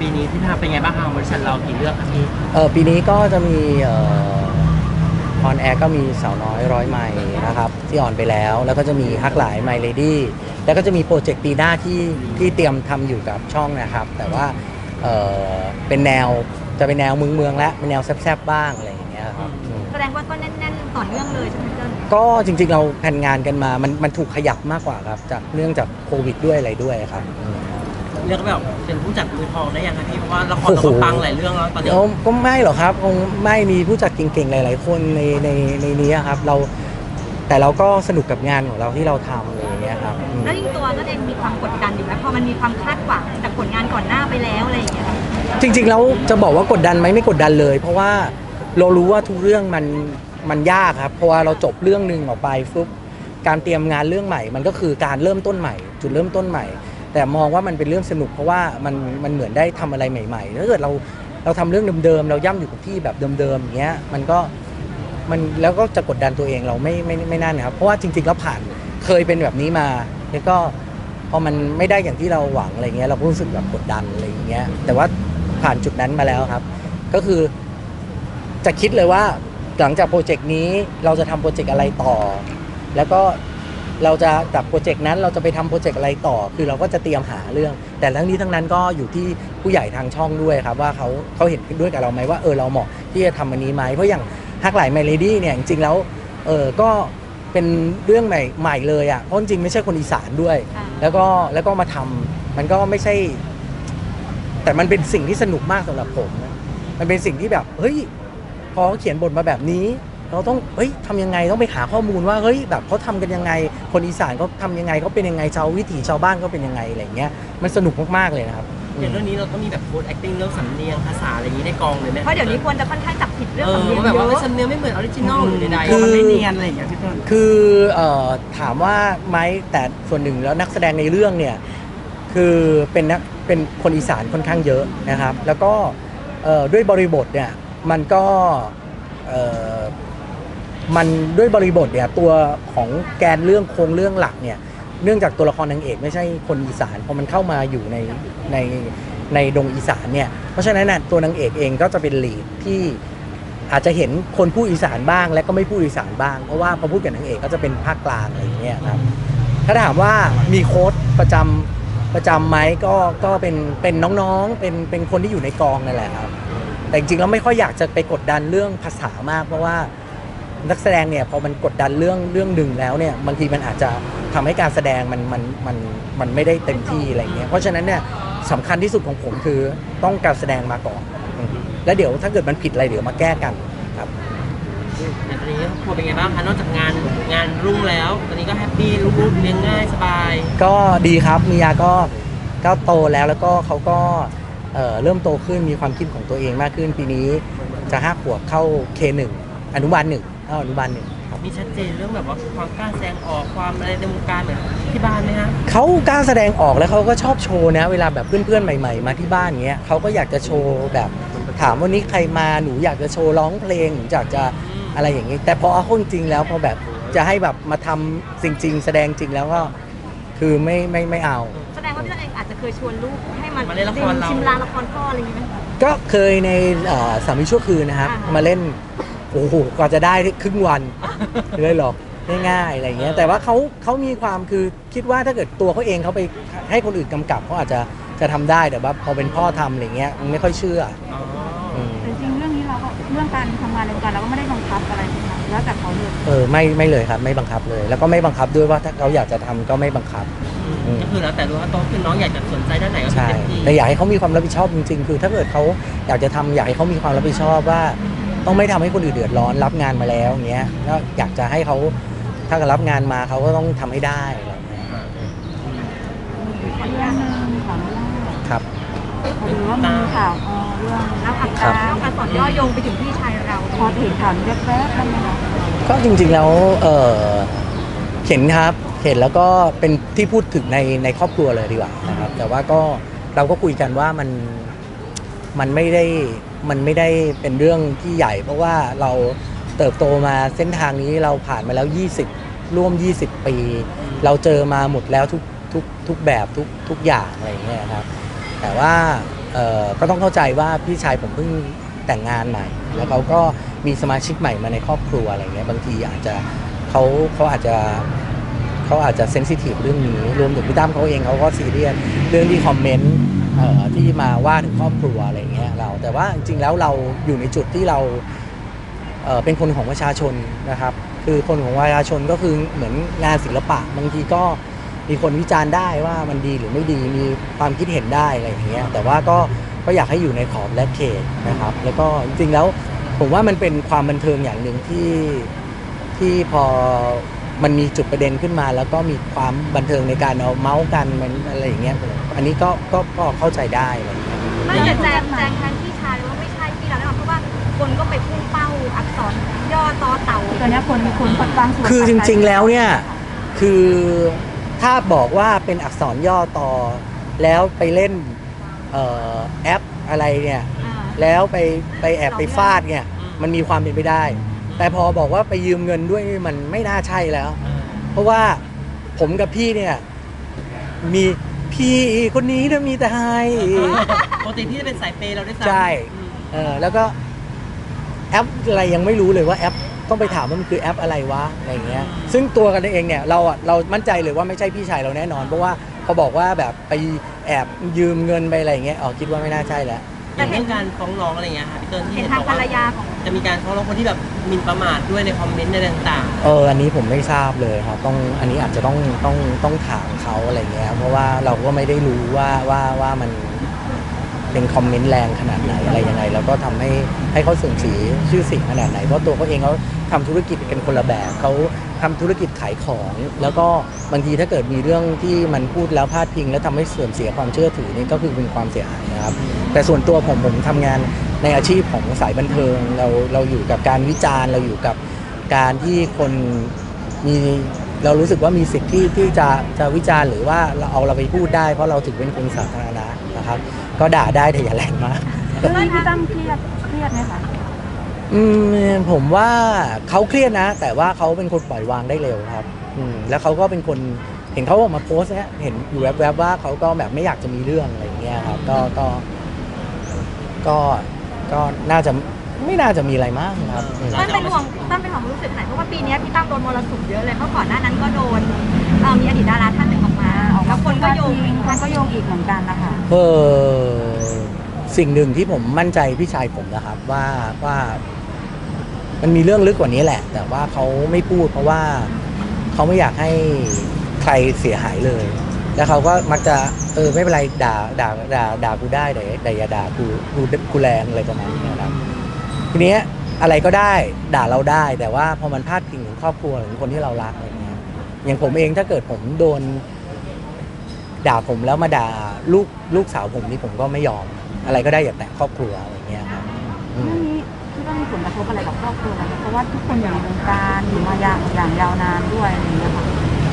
ปีนี้ที่ทำเป็นไงบ้างคะบริษัทเรากี่เรื่องครับพี่เออปีนี้ก็จะมีเออนแอร์ก็มีสาวน้อยร้อยไมล์นะครับ ที่ออนไปแล้ว แล้วก็จะมีฮักหลายไมล์เลดี้แล้วก็จะมีโปรเจกต์ปีหน้าที่ที่เตรียมทำอยู่กับช่องนะครับ แต่ว่าเออเป็นแนวจะเป็นแนวเมืองเมืองๆและเป็นแนวแซบๆบ้างอะไรอย่างเงี้ยครับอืมแสดงว่าก็แน่นๆต่อเนื่องเลยใช่ไหมเติ้ลก็จริงๆเราแผนงานกันมามันมันถูกขยับมากกว่าครับจากเนื่องจากโควิดด้วยอะไรด้วยครับอืม เรียกว่าแบบเป็นผู้จัดมือทองได้ยังคะพี่เพราะว่าละครโอ้เราโหก็ปังหลายเรื่องแล้วตอนนี้เราก็ไม่หรอกครับคงไม่มีผู้จัดเก่งๆ หลาย ๆ คนในในในนี้ครับ เราแต่เราก็สนุกกับงานของเราที่เราทำอะไรอย่างเงี้ยครับอืม แล้วยิ่งตัวก็เองมีความกดดันอยู่ไหมพอมันมีความคาดหวังจากผลงานก่อนหน้าไปแล้วอะไรอย่างเงี้ยค่ะจริงๆแล้วจะบอกว่ากดดันไหมไม่กดดันเลย เพราะว่าเรารู้ว่าทุกเรื่องมันมันยากครับเพราะว่าเราจบเรื่องหนึ่งออกไปฟุบการเตรียมงานเรื่องใหม่ มันก็คือการเริ่มต้นใหม่ จุดเริ่มต้นใหม่ แต่มองว่ามันเป็นเรื่องสนุกเพราะว่ามันมันเหมือนได้ทำอะไรใหม่ๆถ้าเกิดเราเราทำเรื่องเดิมๆเราย่ำอยู่กับที่แบบเดิมๆอย่างเงี้ยมันก็มันแล้วก็จะกดดันตัวเองเราไม่ไม่ไม่น่านะครับเพราะว่าจริงๆแล้วผ่านเคยเป็นแบบนี้มา แล้วก็พอมันไม่ได้อย่างที่เราหวังอะไรเงี้ยเราก็รู้สึกแบบกดดันอะไรอย่างเงี้ยแต่ว่าผ่านจุดนั้นมาแล้วครับ ก็คือจะคิดเลยว่าหลังจากโปรเจกต์นี้เราจะทำโปรเจกต์อะไรต่อ แล้วก็ เราจะจากโปรเจกต์นั้นเราจะไปทำโปรเจกต์อะไรต่อ คือเราก็จะเตรียมหาเรื่อง แต่ทั้งนี้ทั้งนั้นก็อยู่ที่ผู้ใหญ่ทางช่องด้วยครับว่าเขาเขาเห็นด้วยกับเราไหมว่าเออเราเหมาะที่จะทำอันนี้ไหมเพราะอย่างฮักหลายไมเลดี้เนี่ยจริงๆแล้วเออก็เป็นเรื่องใหม่ใหม่เลยอะเพราะจริงๆไม่ใช่คนอีสานด้วยอ่าแล้วก็แล้วก็มาทำมันก็ไม่ใช่ แต่มันเป็นสิ่งที่สนุกมากสำหรับผมนะมันเป็นสิ่งที่แบบเฮ้ยพอเขาเขียนบทมาแบบนี้ เราต้องเฮ้ยทำยังไงต้องไปหาข้อมูลว่าเฮ้ยแบบเขาทำกันยังไง คนอีสานเขาทำยังไงเขาเป็นยังไงชาววิถีชาวบ้านเขาเป็นยังไงอะไรเงี้ยมันสนุกมากๆเลยนะครับอย่างเรื่องนี้เราต้องมีแบบโค้ด acting เรื่องสำเนียงภาษาอะไรอย่างนี้ในกองเลยไหมเพราะเดี๋ยวนี้ควรจะค่อนข้างจับผิดเรื่องเออสำเนียงว่าแบบเยว่าอะสำเนียงไม่เหมือนออริจินอลหรือใดๆคือมันไม่เนียนอะไรอย่างเงี้ยพี่เติ้ลคือเอ่อถามว่าไหมแต่ส่วนหนึ่งแล้วนักแสดงในเรื่องเนี่ยคือเป็นนักเป็นคนอีสานค่อนข้างเยอะนะครับ แล้วก็เอ่อด้วยบริบทเนี่ยมันก็เอ่อ มันด้วยบริบทเนี่ยตัวของแกนเรื่องโครงเรื่องหลักเนี่ยเนื่องจากตัวละครนางเอกไม่ใช่คนอีสานพอมันเข้ามาอยู่ในในในดงอีสานเนี่ยเพราะฉะนั้นนะตัวนางเอกเองก็จะเป็นลีดที่อาจจะเห็นคนพูดอีสานบ้าง และก็ไม่พูดอีสานบ้าง เพราะว่าพอพูดกับนางเอกก็จะเป็นภาคกลางอะไรอย่างเงี้ยครับถ้าถามว่ามีโค้ดประจำประจำไหมก็ก็เป็นเป็นน้องๆเป็นเป็นคนที่อยู่ในกองนั่นแหละครับ แต่จริงๆแล้วไม่ค่อยอยากจะไปกดดันเรื่องภาษามากเพราะว่า นักแสดงเนี่ยพอมันกดดันเรื่องเรื่องหนึ่งแล้วเนี่ยบางทีมันอาจจะทำให้การแสดงมันมันมันมันไม่ได้เต็มที่อะไรเงี้ยเพราะฉะนั้นเนี่ยสำคัญที่สุดของผมคือต้องการแสดงมาก่อนอืมแล้วเดี๋ยวถ้าเกิดมันผิดอะไรเดี๋ยวมาแก้กันครับอย่างตอนนี้ครอบครัวเป็นไงบ้างคะนอกจากงานงานรุ่งแล้วตอนนี้ก็แฮปปี้ลูกๆเลี้ยงง่ายสบาย ก็ดีครับมียาก็ก็โตแล้วแล้วก็เขาก็เอ่อเริ่มโตขึ้นมีความคิดของตัวเองมากขึ้น ปีนี้จะห้าขวบเข้า K1 อนุบาลหนึ่ง เข้าอนุบาลหนึ่งครับมีชัดเจนเรื่องแบบว่าความกล้าแสดงออกความอะไรในวงการเหมือนที่บ้านไหมฮะเขากล้าแสดงออกแล้วเขาก็ชอบโชว์นะ เวลาแบบเพื่อนๆใหม่ ๆ มาที่บ้านเงี้ยเขาก็อยากจะโชว์แบบถามวันนี้ใครมาหนูอยากจะโชว์ร้องเพลงหนูอยากจะอะไรอย่างนี้แต่พอเอาเข้าจริงๆแล้วพอแบบจะให้แบบมาทำจริง ๆ แสดงจริงแล้วก็คือไม่ไม่ไม่เอา แสดงว่าพี่เติ้ลเองอาจจะเคยชวนลูกให้มันมาเล่นละครเราชิมลางละครพ่ออะไรอย่างงี้ไหมก็เคยในเอ่อสามีชั่วคืนนะครับอ่าฮะมาเล่น โอ้โหกว่าจะได้ครึ่งวันเลยหรอกง่ายๆอะไรเงี้ยแต่ว่าเขาเขามีความคือคิดว่าถ้าเกิดตัวเขาเองเขาไปให้คนอื่นกำกับเขาอาจจะจะทำได้แต่ว่าพอเป็นพ่อทำอะไรเงี้ยมันไม่ค่อยเชื่ออ๋ออืมแต่จริงๆเรื่องนี้เราก็เรื่องการทำงานในวงการเราก็ไม่ได้บังคับอะไรใช่ไหมคะแล้วแต่เขาเลยเออไม่ไม่เลยครับไม่บังคับเลย แล้วก็ไม่บังคับด้วยว่าถ้าเขาอยากจะทำก็ไม่บังคับ อืม ก็คือแล้วแต่รู้ว่าโตขึ้นน้องอยากจะสนใจด้านไหนก็ใช่ เต็มที่แต่อยากให้เขามีความรับผิดชอบจริงๆ คือถ้าเกิดเขาอยากจะทำอยากให้เขามีความรับผิดชอบว่า ต้องไม่ทำให้คนอื่นเดือดร้อนรับงานมาแล้วอย่างเงี้ยก็อยากจะให้เขาถ้าเกิดรับงานมาเขาก็ต้องทำให้ได้อะไรอย่างเงี้ยเรื่องหนึงขออนุญาตครับพอดีว่ามีข่าวเอ่อเรื่องแล้วอักครัษบรแล้วอักษรย่อโยงไปถึงพี่ชายเราพอเห็นข่าวนี้แวบๆบ้างไหมคะก็จริงๆแล้วเออเห็นครับเห็นแล้วก็เป็นที่พูดถึงในในครอบครัวเลยดีกว่านะครับ แต่ว่าก็เราก็คุยกันว่ามันมันไม่ได้ มันไม่ได้เป็นเรื่องที่ใหญ่ เพราะว่าเราเติบโตมาเส้นทางนี้เราผ่านมาแล้ว 20 ร่วม 20 ปี เราเจอมาหมดแล้วทุกทุกทุกแบบทุกทุกอย่างอะไรอย่างเงี้ยครับ แต่ว่าก็ต้องเข้าใจว่าพี่ชายผมเพิ่งแต่งงานใหม่ แล้วเขาก็มีสมาชิกใหม่มาในครอบครัวอะไรเงี้ยบางทีอาจจะเขาเขาอาจจะเขาอาจจะเซนซิทีฟเรื่องนี้ รวมถึงพี่ตั้มเขาเองเขาก็ซีเรียสเรื่องที่คอมเมนต์ เอ่อที่มาว่าถึงครอบครัวอะไรเงี้ยเราแต่ว่าจริงๆแล้วเราอยู่ในจุดที่เราเอ่อเป็นคนของประชาชนนะครับ คือคนของประชาชนก็คือเหมือนงานศิลปะบางทีก็มีคนวิจารณ์ได้ว่ามันดีหรือไม่ดีมีความคิดเห็นได้อะไรอย่างเงี้ยแต่ว่าก็ก็อยากให้อยู่ในขอบและเขตนะครับ แล้วก็จริงๆแล้วผมว่ามันเป็นความบันเทิงอย่างหนึ่งที่ที่พอ มันมีจุดประเด็นขึ้นมา แล้วก็มีความบันเทิงในการเอาเมาส์กันมันอะไรอย่างเงี้ยอันนี้ก็ก็ก็เข้าใจได้อะไรอย่างเงี้ยไม่แต่แจงแจงแทนพี่ชายว่าไม่ใช่พี่เราแน่นอนเพราะว่าคนก็ไปพุ่งเป้าอักษรย่อต่อเต่าตอนนี้คนมีคนบางส่วนคือจริง ๆ แล้วเนี่ยคือถ้าบอกว่าเป็นอักษรย่อต่อ แล้วไปเล่นเอ่อแอปอะไรเนี่ยอ่าแล้วไปไปแอบไปฟาดเนี่ย มันมีความเป็นไปได้ แต่พอบอกว่าไปยืมเงินด้วยนี่มันไม่น่าใช่แล้ว เพราะว่าผมกับพี่เนี่ยมีพี่คนนี้นะมีแต่ให้ปกติพี่จะเป็นสายเปย์เราด้วยซ้ำใช่อืมเออแล้วก็แอปอะไรยังไม่รู้เลยว่าแอปต้องไปถามว่ามันคือแอปอะไรวะอะไรอย่างเงี้ย ซึ่งตัวกันเองเนี่ยเราอะเรามั่นใจเลยว่าไม่ใช่พี่ชายเราแน่นอน เพราะว่าพอบอกว่าแบบไปแอบยืมเงินไปอะไรอย่างเงี้ยอ๋อคิดว่าไม่น่าใช่แล้วอย่างเรื่องการฟ้องร้องอะไรเงี้ยค่ะพี่เติ้ลที่เห็นเห็นทาบงอกภรว่ารยาของ จะมีการฟ้องร้องคนที่แบบหมินประมาทด้วยในคอมเมนต์ในต่าง เอออันนี้ผมไม่ทราบเลยครับต้องอันนี้อาจจะต้องต้องต้องถามเขาอะไรเงี้ยเพราะว่าเราก็ไม่ได้รู้ว่าว่าว่ามันเป็นคอมเมนต์แรงขนาดไหนอะไรยังไงแล้วก็ทำให้ให้เขาเสื่อมเสียชื่อเสียงขนาดไหนเพราะตัวเขาเองเขาทำธุรกิจกันคนละแบบเขาทำธุรกิจขายของ แล้วก็บางทีถ้าเกิดมีเรื่องที่มันพูดแล้วพลาดพิง แล้วทำให้เสื่อมเสียความเชื่อถือนี่ก็คือเป็นความเสียหายนะครับ แต่ส่วนตัวผมผมทำงาน ในอาชีพของสายบันเทิงเราเราอยู่กับการวิจารณ์ เราอยู่กับการที่คนมีเรารู้สึกว่ามีสิทธิ์ที่ที่จะจะวิจารณ์หรือว่าเราเอาเราไปพูดได้ เพราะเราถือเป็นคนสาธารณะนะครับ ก็ด่าได้แต่อย่าแรงมากเรื่องนี้พี่ตั้มเครียดเครียดไหมคะอืมผมว่าเขาเครียดนะ แต่ว่าเขาเป็นคนปล่อยวางได้เร็วครับอืมแล้วเขาก็เป็นคนเห็นเขาออกมาโพสต์เนี่ยเห็นอยู่แวบๆว่าเขาก็แบบไม่อยากจะมีเรื่องอะไรอย่างเงี้ยครับ ก็ก็ก็ ก็น่าจะไม่น่าจะมีอะไรมากครับอืม ตั้นเป็นห่วงตั้นเป็นห่วงความรู้สึกไหนเพราะว่าปีนี้พี่ตั้มโดนมรสุมเยอะเลยเพราะก่อนหน้านั้นก็โดนเอ่อมีอดีตดาราท่านหนึ่งออกมาออกมาแล้วคนก็โยงคนก็โยงอีกเหมือนกันนะคะเออสิ่งหนึ่งที่ผมมั่นใจพี่ชายผมนะครับว่าว่ามันมีเรื่องลึกกว่านี้แหละ แต่ว่าเขาไม่พูดเพราะว่าเขาไม่อยากให้ใครเสียหายเลย แล้วเขาก็มักจะเออไม่เป็นไรด่าด่าด่าด่ากูได้แต่แต่อย่าด่ากูกูกูแรงอะไรประมาณนี้นะครับทีเนี้ยอะไรก็ได้ด่าเราได้ แต่ว่าพอมันพาดพิงถึงครอบครัวหรือคนที่เรารักอะไรเงี้ยอย่างผมเองถ้าเกิดผมโดน ด่าผมแล้วมาด่าลูกลูกสาวผมนี่ผมก็ไม่ยอม อะไรก็ได้อย่าแตะครอบครัวอะไรเงี้ยครับอืเรื่องมนี้คิดว่ามีผลกระทบอะไรกับครอบครัวไหมเพราะว่าทุกคนอยู่ในวงการอยู่มาอย่างอย่างยาวนานด้วยอะไรอย่างเงี้ยค่ะ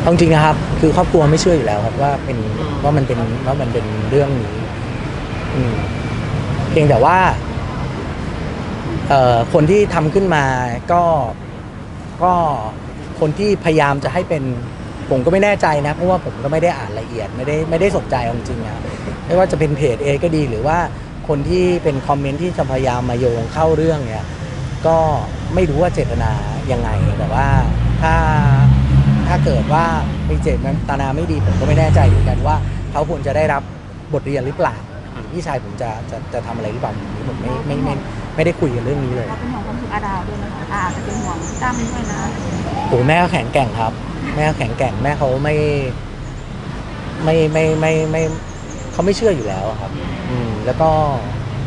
เอาจริงนะครับ คือครอบครัวไม่เชื่ออยู่แล้วครับว่าเป็นว่ามันเป็นว่ามันเป็นเรื่องนี้อืมเพียงแต่ว่าเอ่อคนที่ทำขึ้นมาก็ก็คนที่พยายามจะให้เป็นผมก็ไม่แน่ใจนะเพราะว่าผมก็ไม่ได้อ่านละเอียดไม่ได้ไม่ได้สนใจเอาจริงๆนะไม่ว่าจะเป็นเพจเอก็ดีหรือว่าคนที่เป็นคอมเมนต์ที่จะพยายามมาโยงเข้าเรื่องเนี่ย ก็ไม่รู้ว่าเจตนายังไงแต่ว่าถ้า ถ้าเกิดว่ามีเจตนาไม่ดีผมก็ไม่แน่ใจเหมือนกันว่า เขาควรจะได้รับบทเรียนหรือเปล่าพี่ชายผมจะจะจะทำอะไรหรือเปล่าผมไม่ไม่ไม่ไม่ได้คุยกันเรื่องนี้เลยเราเป็นห่วงความรู้สึกอาดาวด้วยนะคะอาอาจจะเป็นห่วงพี่ตั้มด้วยนะโอ้แม่เขาแข็งแกร่งครับ แม่เขาแข็งแกร่งแม่เขาไม่ ไม่ไม่ไม่ไม่เขาไม่เชื่ออยู่แล้วอะครับ อืมแล้วก็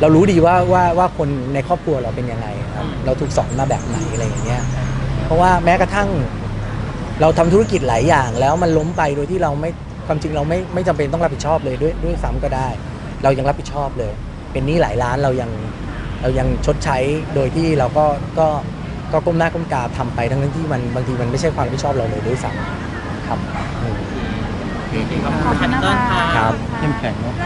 เรารู้ดีว่าว่าว่าคนในครอบครัวเราเป็นยังไงครับ เราถูกสอนมาแบบไหนอะไรอย่างเงี้ย เพราะว่าแม้กระทั่ง เราทำธุรกิจหลายอย่างแล้วมันล้มไปโดยที่เราไม่ความจริงเราไม่ไม่จำเป็นต้องรับผิดชอบเลยด้วยด้วยซ้ำก็ได้ เรายังรับผิดชอบเลย เป็นหนี้หลายล้านเรายังเรายังชดใช้โดยที่เราก็ก็ก็ก้มหน้าก้มตาทำไปทั้งนั้นที่มันบางทีมันไม่ใช่ความรับผิดชอบเราเลยด้วยซ้ำครับอืมๆขอบคุณค่ะพี่เติ้ลค่ะครับเข้มแข็งเนาะ